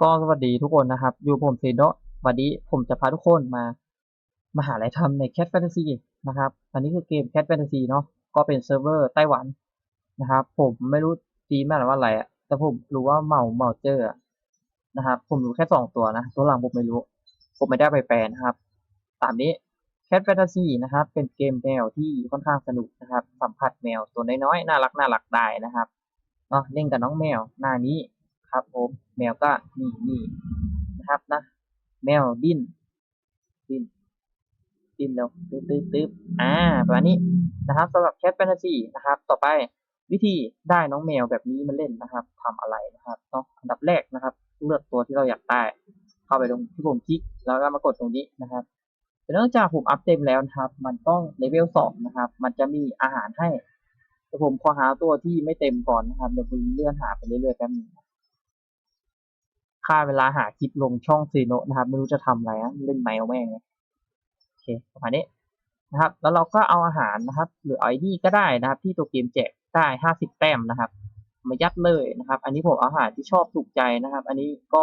ก็สวัสดีทุกคนนะครับ อยู่ผมเซโนะวันนี้ผมจะพาทุกคนมามาหาอะไรทำใน Cat Fantasy นะครับ อันนี้คือเกม Cat Fantasy เนาะก็เป็นเซิร์ฟเวอร์ไต้หวันนะครับ ผมไม่รู้จีแม่หรือว่าอะไรอะแต่ผมรู้ว่าเมาเมาเจอร์อะนะครับ ผมรู้แค่สองตัวนะ ตัวหลังผมไม่รู้ ผมไม่ได้ไปแปลนะครับ ตามนี้ Cat Fantasy นะครับ เป็นเกมแมวที่ค่อนข้างสนุกนะครับ สัมผัสแมวตัวน้อยๆน่ารักน่ารักได้นะครับเนาะเล่นกับน้องแมวหน้านี้ ครับผมแมวก็นี่นี่นะครับนะ แมวดิ้นดิ้นดิ้นแล้วตึ๊บตึ๊บตึ๊บอ่าประมาณนี้นะครับสำหรับแคทแฟนตาซีนะครับ ต่อไปวิธีได้น้องแมวแบบนี้มาเล่นนะครับทำอะไรนะครับเนาะอันดับแรกนะครับ เลือกตัวที่เราอยากได้ เข้าไปตรงที่ผมคลิกแล้วก็มากดตรงนี้นะครับแต่เนื่องจากผมอัพเต็มแล้วนะครับ มันต้องเลเวลสองนะครับ มันจะมีอาหารให้แต่ผมขอหาตัวที่ไม่เต็มก่อนนะครับเดี๋ยวผมเลื่อนหาไปเรื่อยๆแป๊บนึง ค่าเวลาหาคลิปลงช่องซีโนนะครับ ไม่รู้จะทำอะไรนะเล่นแมวแม่งโอเคประมาณนี้นะครับ แล้วเราก็เอาอาหารนะครับ หรือไอดีก็ได้นะครับ ที่ตัวเกมแจกได้ห้าสิบแต้มนะครับ มายัดเลยนะครับ อันนี้ผมเอาอาหารที่ชอบถูกใจนะครับ อันนี้ก็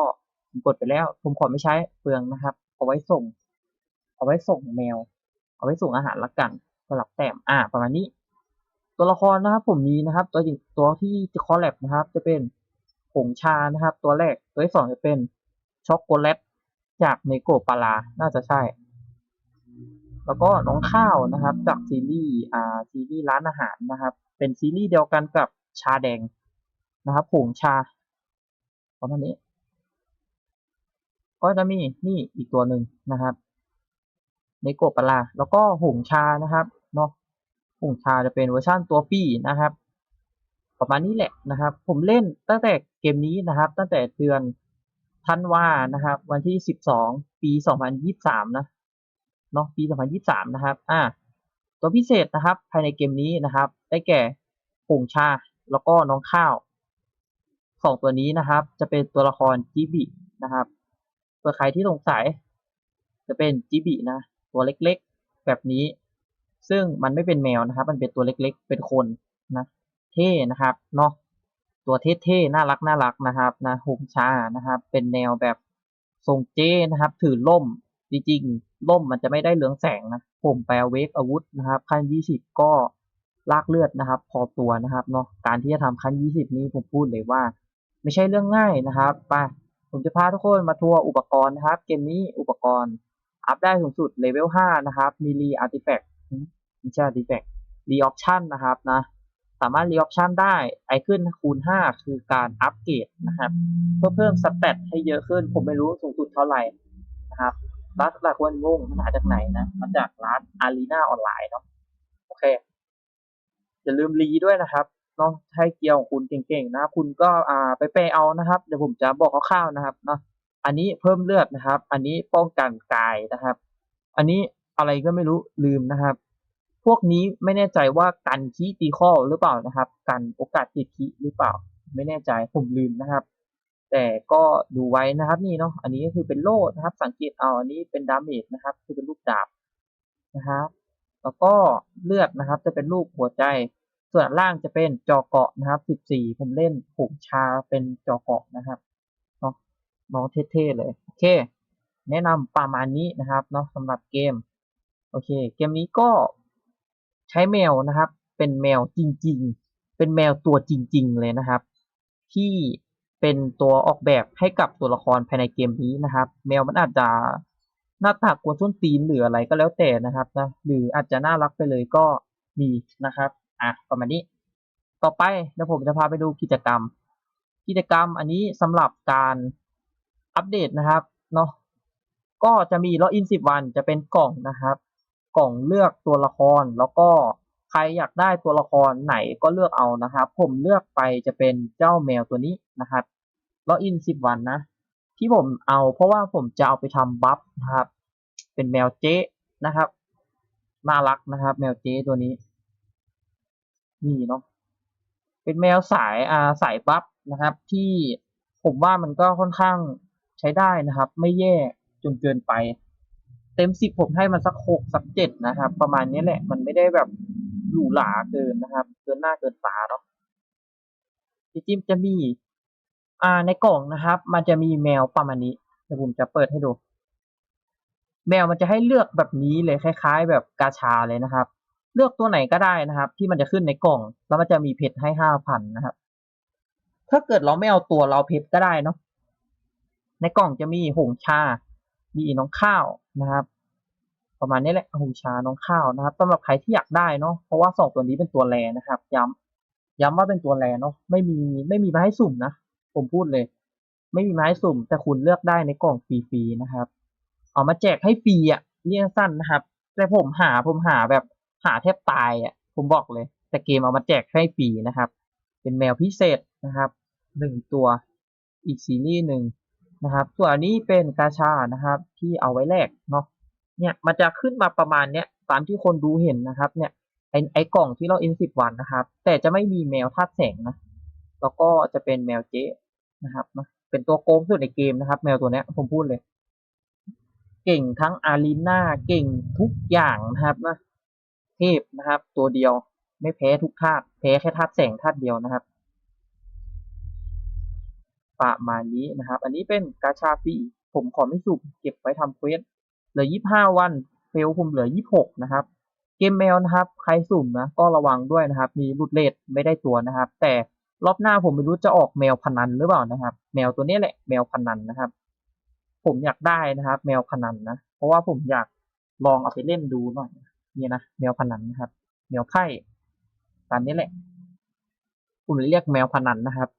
ผมกดไปแล้วผมขอไม่ใช้เปลืองนะครับ เอาไว้ส่ง เอาไว้ส่งแมว เอาไว้ส่งอาหารละกันสลับแต้มอ่า ประมาณนี้ ตัวละครนะครับผมมีนะครับ ตัวจริงตัวที่จะคอลแลบนะครับ จะเป็น ผงชานะครับ ตัวแรกตัวที่สองจะเป็นช็อกโกแลตจากเมโกปาลาน่าจะใช่ แล้วก็น้องข้าวนะครับ จากซีรีส์อ่าซีรีส์ร้านอาหารนะครับ เป็นซีรีส์เดียวกันกับชาแดงนะครับผงชาประมาณนี้ ก็จะมีนี่อีกตัวหนึ่งนะครับเนโกปาลาแล้วก็หงชานะครับเนาะหงชาจะเป็นเวอร์ชันตัวปี้นะครับ ประมาณนี้แหละนะครับ ผมเล่นตั้งแต่เกมนี้นะครับ ตั้งแต่เดือนธันวานะครับ วันที่สิบสองปีสองพันยี่สามนะเนาะปีสองพันยี่สามนะครับ อ่า ตัวพิเศษนะครับ ภายในเกมนี้นะครับ ได้แก่ผงชา แล้วก็น้องข้าวสองตัวนี้นะครับ จะเป็นตัวละครจิบินะครับเพื่อใครที่สงสัย จะเป็นจิบินะ ตัวเล็กๆ แบบนี้ ซึ่งมันไม่เป็นแมวนะครับ มันเป็นตัวเล็กๆ เป็นคนนะ เท่นะครับเนาะตัวเท่ๆน่ารักน่ารักนะครับนะหงชานะครับ เป็นแนวแบบทรงเจนะครับ ถือล่มจริงๆล่มมันจะไม่ได้เหลืองแสงนะผมไปเอาเวฟอาวุธนะครับ ขั้นยี่สิบก็ลากเลือดนะครับ พอตัวนะครับเนาะการที่จะทำขั้นยี่สิบนี้ผมพูดเลยว่า ไม่ใช่เรื่องง่ายนะครับไปผมจะพาทุกคนมาทัวร์อุปกรณ์นะครับ เกมนี้อุปกรณ์ อัพได้สูงสุดเลเวลห้านะครับ มีรีอาร์ติแฟกต์ไม่ใช่อาร์ติแฟกต์รีออปชั่นนะครับนะ สามารถรีออปชันได้ไอขึ้นคูณ 5 คือการอัปเกรดนะครับเพื่อเพิ่มสเตตให้เยอะขึ้น ผมไม่รู้สูงสุดเท่าไหร่นะครับร้านหลายคนงงมันหาจากไหนนะมาจากร้านอารีนาออนไลน์เนาะโอเคอย่าลืมรีด้วยนะครับเนาะให้เกียร์ของคุณเก่งๆนะ คุณก็อ่าไปเปเอานะครับ เดี๋ยวผมจะบอกคร่าวๆนะครับเนาะอันนี้เพิ่มเลือดนะครับ อันนี้ป้องกันกายนะครับ อันนี้อะไรก็ไม่รู้ลืมนะครับ พวกนี้ไม่แน่ใจว่ากันคีตีข้อหรือเปล่านะครับ กันโอกาสติดคีหรือเปล่า ไม่แน่ใจผมลืมนะครับ แต่ก็ดูไว้นะครับนี่เนาะอันนี้ก็คือเป็นโล่นะครับ สังเกตเอาอันนี้เป็นดาเมจนะครับ คือเป็นลูกดาบนะครับ แล้วก็เลือดนะครับจะเป็นรูปหัวใจ ส่วนล่างจะเป็นจอเกาะนะครับ 14 ผมเล่นผงชาเป็นจอเกาะนะครับเนาะน้องเท่ๆเลยโอเค แนะนำประมาณนี้นะครับเนาะสำหรับเกมโอเค เกมนี้ก็ ใช้แมวนะครับ เป็นแมวจริงๆ เป็นแมวตัวจริง ๆ เลยนะครับ ที่เป็นตัวออกแบบให้กับตัวละครภายในเกมนี้นะครับ แมวมันอาจจะหน้าตากวนส้นตีนหรืออะไรก็แล้วแต่นะครับนะหรืออาจจะน่ารักไปเลยก็มีนะครับอะประมาณนี้ต่อไปเดี๋ยวผมจะพาไปดูกิจกรรม กิจกรรมอันนี้สำหรับการอัปเดตนะครับเนาะก็จะมีล็อกอิน10วันจะเป็นกล่องนะครับ กล่องเลือกตัวละคร แล้วก็ใครอยากได้ตัวละครไหนก็เลือกเอานะครับ ผมเลือกไปจะเป็นเจ้าแมวตัวนี้นะครับล็อกอิน10วันนะ ที่ผมเอาเพราะว่าผมจะเอาไปทำบัฟนะครับ เป็นแมวเจ๊นะครับ น่ารักนะครับ แมวเจ๊ตัวนี้ นี่เนาะเป็นแมวสายอาสายบัฟนะครับ ที่ผมว่ามันก็ค่อนข้างใช้ได้นะครับ ไม่แย่จนเกินไป เต็มสิบผมให้มันสักหกสักเจ็ดนะครับ ประมาณนี้แหละ มันไม่ได้แบบหรูหราเกินนะครับ เกินหน้าเกินตาเนาะจริงๆจะมีอ่าในกล่องนะครับ มันจะมีแมวประมาณนี้เดี๋ยวผมจะเปิดให้ดู แมวมันจะให้เลือกแบบนี้เลยคล้าย ๆ แบบกาชาเลยนะครับ เลือกตัวไหนก็ได้นะครับ ที่มันจะขึ้นในกล่อง แล้วมันจะมีเพชรให้ห้าพันนะครับ ถ้าเกิดเราไม่เอาตัวเราเพชรก็ได้เนาะในกล่องจะมีหงชา มีน้องข้าวนะครับ ประมาณนี้แหละหงชาน้องข้าวนะครับสำหรับใครที่อยากได้เนาะเพราะว่าสองตัวนี้เป็นตัวแรนะครับ ย้ำย้ำว่าเป็นตัวแรเนาะไม่มีไม่มีมาให้สุ่มนะผมพูดเลย ไม่มีมาให้สุ่ม แต่คุณเลือกได้ในกล่องฟรีๆนะครับ เอามาแจกให้ฟรีอะเรียกสั้นนะครับ แต่ผมหาผมหาแบบหาแทบตายอะ ผมบอกเลย แต่เกมเอามาแจกให้ฟรีนะครับ เป็นแมวพิเศษนะครับหนึ่งตัวอีกซีรีส์หนึ่ง นะครับ ส่วนอันนี้เป็นกาชานะครับ ที่เอาไว้แลกเนาะเนี่ยมันจะขึ้นมาประมาณเนี้ยตามที่คนดูเห็นนะครับ เนี่ยไอไอกล่องที่เราอินสิบวันนะครับ แต่จะไม่มีแมวธาตุแสงนะแล้วก็จะเป็นแมวเจ๊นะครับนะเป็นตัวโกงสุดในเกมนะครับ แมวตัวเนี้ยผมพูดเลย เก่งทั้งอารีนาเก่งทุกอย่างนะครับนะเทพนะครับ ตัวเดียวไม่แพ้ทุกธาตุแพ้แค่ธาตุแสงธาตุเดียวนะครับ ประมาณนี้นะครับ อันนี้เป็นกาชาฟรีผมขอไม่สุ่มเก็บไว้ทำเควสเหลือยี่ห้าวันเฟลผมเหลือยี่หกนะครับ เกมแมวนะครับ ใครสุ่มนะก็ระวังด้วยนะครับ มีรุดเลทไม่ได้ตัวนะครับ แต่รอบหน้าผมไม่รู้จะออกแมวพนันหรือเปล่านะครับ แมวตัวนี้แหละแมวพนันนะครับ ผมอยากได้นะครับ แมวพนันนะ เพราะว่าผมอยากลองเอาไปเล่นดูหน่อยนี่นะแมวพนันนะครับ แมวไพ่ตามนี้แหละผมเรียกแมวพนันนะครับ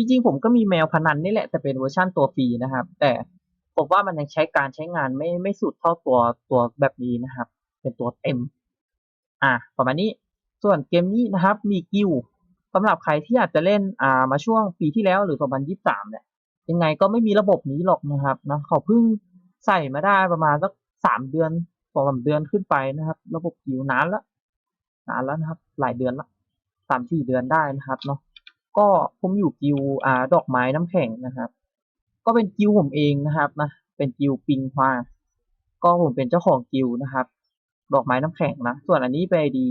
จริงๆ ผมก็มีแมวพนันนี่แหละ แต่เป็นเวอร์ชั่นตัวฟรีนะครับ แต่ผมว่ามันยังใช้การใช้งานไม่ไม่สุดเท่าตัวตัวแบบนี้นะครับ เป็นตัวเต็ม อะประมาณนี้ส่วนเกมนี้นะครับ มีกิลสำหรับใครที่อยากจะเล่นอ่ามาช่วงปีที่แล้วหรือประมาณยี่สามเนี่ยยังไงก็ไม่มีระบบนี้หรอกนะครับนะเขาเพิ่งใส่มาได้ประมาณสักสามเดือนสองสามเดือนขึ้นไปนะครับ ระบบกิลนานแล้วนานแล้วนะครับ หลายเดือนละสามสี่เดือนได้นะครับเนาะ ก็ผมอยู่กิลอ่าดอกไม้น้ำแข็งนะครับ ก็เป็นกิลผมเองนะครับนะเป็นกิลปิงควาก็ผมเป็นเจ้าของกิลนะครับ ดอกไม้น้ำแข็งนะ ส่วนอันนี้ไปดี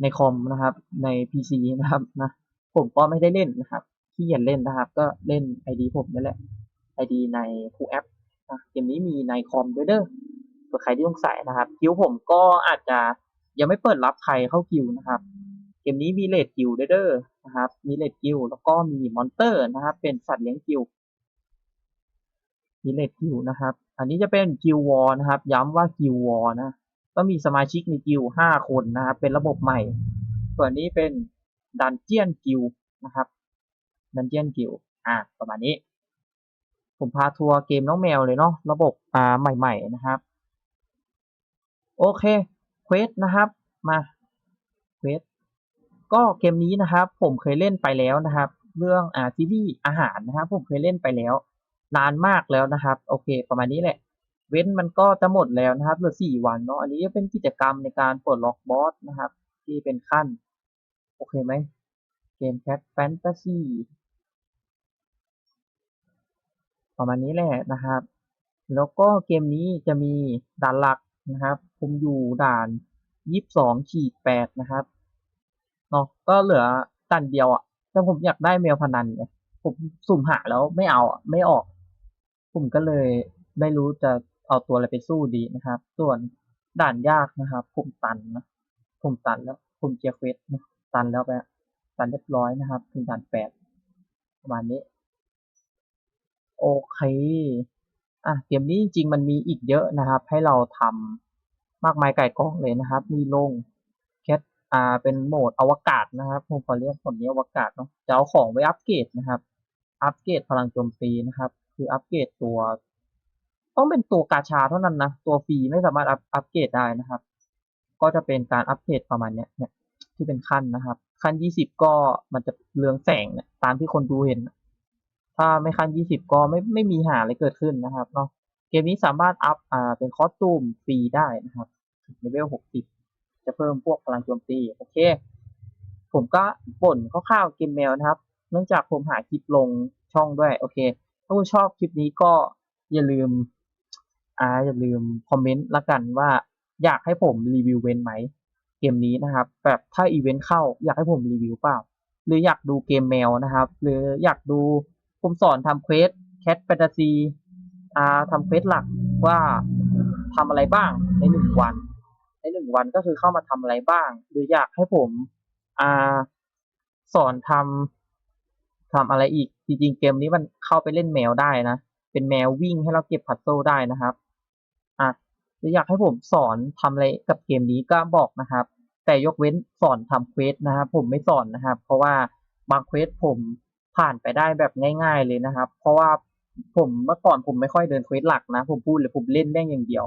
ในคอมนะครับ ใน PC นะครับนะผมก็ไม่ได้เล่นนะครับที่อยากเล่นนะครับ ก็เล่น ID ผมนั่นแหละ ID ในคูแอปนะเกมนี้มีในคอมด้วยเด้อเผื่อใครที่สงสัยนะครับคิวผมก็อาจจะยังไม่เปิดรับใครเข้าคิวนะครับ เกมนี้มีเลดกิวด้วยเด้อ นะครับ มีเลดกิวแล้วก็มีมอนเตอร์นะครับ เป็นสัตว์เลี้ยงกิวมีเลดกิวนะครับ อันนี้จะเป็นกิววอลนะครับ ย้ำว่ากิววอลนะ ก็มีสมาชิกในกิวห้าคนนะครับ เป็นระบบใหม่ ส่วนนี้เป็นดันเจียนกิวนะครับ ดันเจียนกิวอ่าประมาณนี้ ผมพาทัวร์เกมน้องแมวเลยเนาะ ระบบอ่าใหม่ ๆ นะครับ โอเค เควสนะครับ มา ก็เกมนี้นะครับผมเคยเล่นไปแล้วนะครับ เรื่องอ่าซีรีส์อาหารนะครับผมเคยเล่นไปแล้วนานมากแล้วนะครับ โอเค ประมาณนี้แหละ เว้นมันก็จะหมดแล้วนะครับเหลือสี่วันเนาะอันนี้จะเป็นกิจกรรมในการปลดล็อกบอสนะครับ ที่เป็นขั้น โอเคไหมเกมแคทแฟนตาซีประมาณนี้แหละนะครับ แล้วก็เกมนี้จะมีด่านหลักนะครับ ผมอยู่ด่านยี่สิบสองขีดแปดนะครับ เนาะก็เหลือด่านเดียวอะ่ะ แต่ผมอยากได้แมวพนันไงผมสุ่มหาแล้วไม่เอาอะไม่ออก ผมก็เลยไม่รู้จะเอาตัวอะไรไปสู้ดีนะครับ ส่วนด่านยากนะครับ ผมตันนะผมตันแล้ว ผมเจียเควสนะตันแล้วไปตันเรียบร้อยนะครับถึงด่านแปดประมาณนี้ โอเคอะเกมนี้จริงๆมันมีอีกเยอะนะครับ ให้เราทำมากมายไก่กองเลยนะครับ มีลง อ่าเป็นโหมดอวกาศนะครับผมขอเรียกผลนี้อวกาศเนาะจะเอาของไว้อัปเกรดนะครับ อัปเกรดพลังโจมตีนะครับ คืออัปเกรดตัว ต้องเป็นตัวกาชาเท่านั้นนะ ตัวฟรีไม่สามารถอัปอัปเกรดได้นะครับ ก็จะเป็นการอัปเกรดประมาณเนี้ยเนี่ยที่เป็นขั้นนะครับ ขั้นยี่สิบก็มันจะเรืองแสงเนี่ยตามที่คนดูเห็น ถ้าไม่ขั้นยี่สิบก็ไม่ไม่มีหาอะไรเกิดขึ้นนะครับเนาะเกมนี้สามารถอัพอ่าเป็นคอสตูมฟรีได้นะครับเลเวลหกสิบ จะเพิ่มพวกพลังโจมตีโอเค ผมก็บ่นคร่าวๆเกมแมวนะครับ เนื่องจากผมหาคลิปลงช่องด้วยโอเค ถ้าคุณชอบคลิปนี้ก็อย่าลืมอ่าอย่าลืมคอมเมนต์ละกันว่าอยากให้ผมรีวิวเวนไหมเกมนี้นะครับ แบบถ้าอีเวนต์เข้าอยากให้ผมรีวิวเปล่า หรืออยากดูเกมแมวนะครับ หรืออยากดูผมสอนทำเควสแคทแฟนตาซีอ่าทำเควสหลักว่าทำอะไรบ้างในหนึ่งวัน ในหนึ่งวันก็คือเข้ามาทำอะไรบ้าง หรืออยากให้ผมอ่าสอนทำทำอะไรอีก จริงๆ เกมนี้มันเข้าไปเล่นแมวได้นะ เป็นแมววิ่งให้เราเก็บพัซโซได้นะครับอะหรืออยากให้ผมสอนทำอะไรกับเกมนี้ก็บอกนะครับ แต่ยกเว้นสอนทำเควสนะครับ ผมไม่สอนนะครับ เพราะว่าบางเควสผมผ่านไปได้แบบง่าย ๆเลยนะครับ เพราะว่าผมเมื่อก่อนผมไม่ค่อยเดินเควสหลักนะ ผมพูดเลยผมเล่นแม่งอย่างเดียว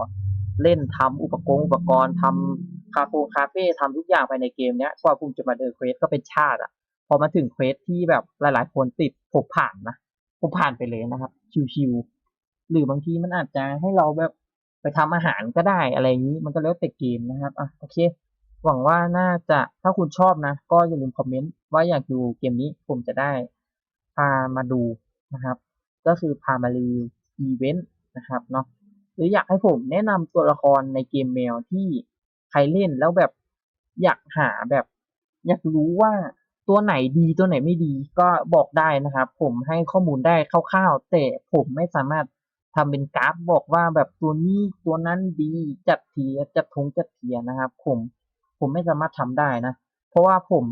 เล่นทำอุปกรณ์อุปกรณ์ทำคาโฟคาเฟ่ทำทุกอย่างภายในเกมเนี้ยกว่าผมจะมาเดินเควสก็เป็นชาติอะ พอมาถึงเควสที่แบบหลายๆคนติดผมผ่านนะผมผ่านไปเลยนะครับ ชิวๆหรือบางทีมันอาจจะให้เราแบบไปทำอาหารก็ได้อะไรอย่างนี้มันก็แล้วแต่เกมนะครับอะโอเค หวังว่าน่าจะถ้าคุณชอบนะ ก็อย่าลืมคอมเมนต์ว่าอยากดูเกมนี้ผมจะได้พามาดูนะครับ ก็คือพามารีวิวอีเวนต์นะครับเนาะ หรืออยากให้ผมแนะนำตัวละครในเกมแมวที่ใครเล่นแล้วแบบอยากหาแบบ อยากรู้ว่าตัวไหนดีตัวไหนไม่ดีก็บอกได้นะครับ ผมให้ข้อมูลได้คร่าวๆแต่ผมไม่สามารถทำเป็นกราฟบอกว่าแบบตัวนี้ตัวนั้นดีจัดเทียจัดทงจัดเทียนะครับ ผมผมไม่สามารถทำได้นะ เพราะว่าผม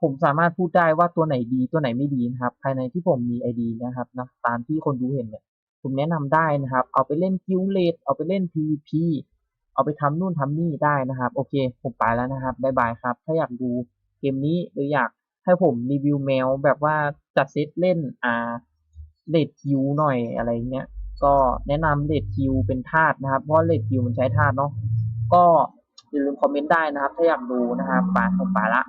ผมสามารถพูดได้ว่าตัวไหนดีตัวไหนไม่ดีนะครับ ภายในที่ผมมีไอดีนะครับนะตามที่คนดูเห็นเนี่ย ผมแนะนำได้นะครับ เอาไปเล่นกิลเลดเอาไปเล่น PVP เอาไปทำนู่นทำนี่ได้นะครับ โอเค ผมไปแล้วนะครับบายบายครับ ถ้าอยากดูเกมนี้หรืออยากให้ผมรีวิวแมวแบบว่าจัดเซตเล่นอ่าเลดคิวหน่อยอะไรเงี้ย ก็แนะนำเลดคิวเป็นธาตุนะครับ เพราะเลดคิวมันใช้ธาตุเนาะ ก็อย่าลืมคอมเมนต์ได้นะครับ ถ้าอยากดูนะครับไปผมไปละ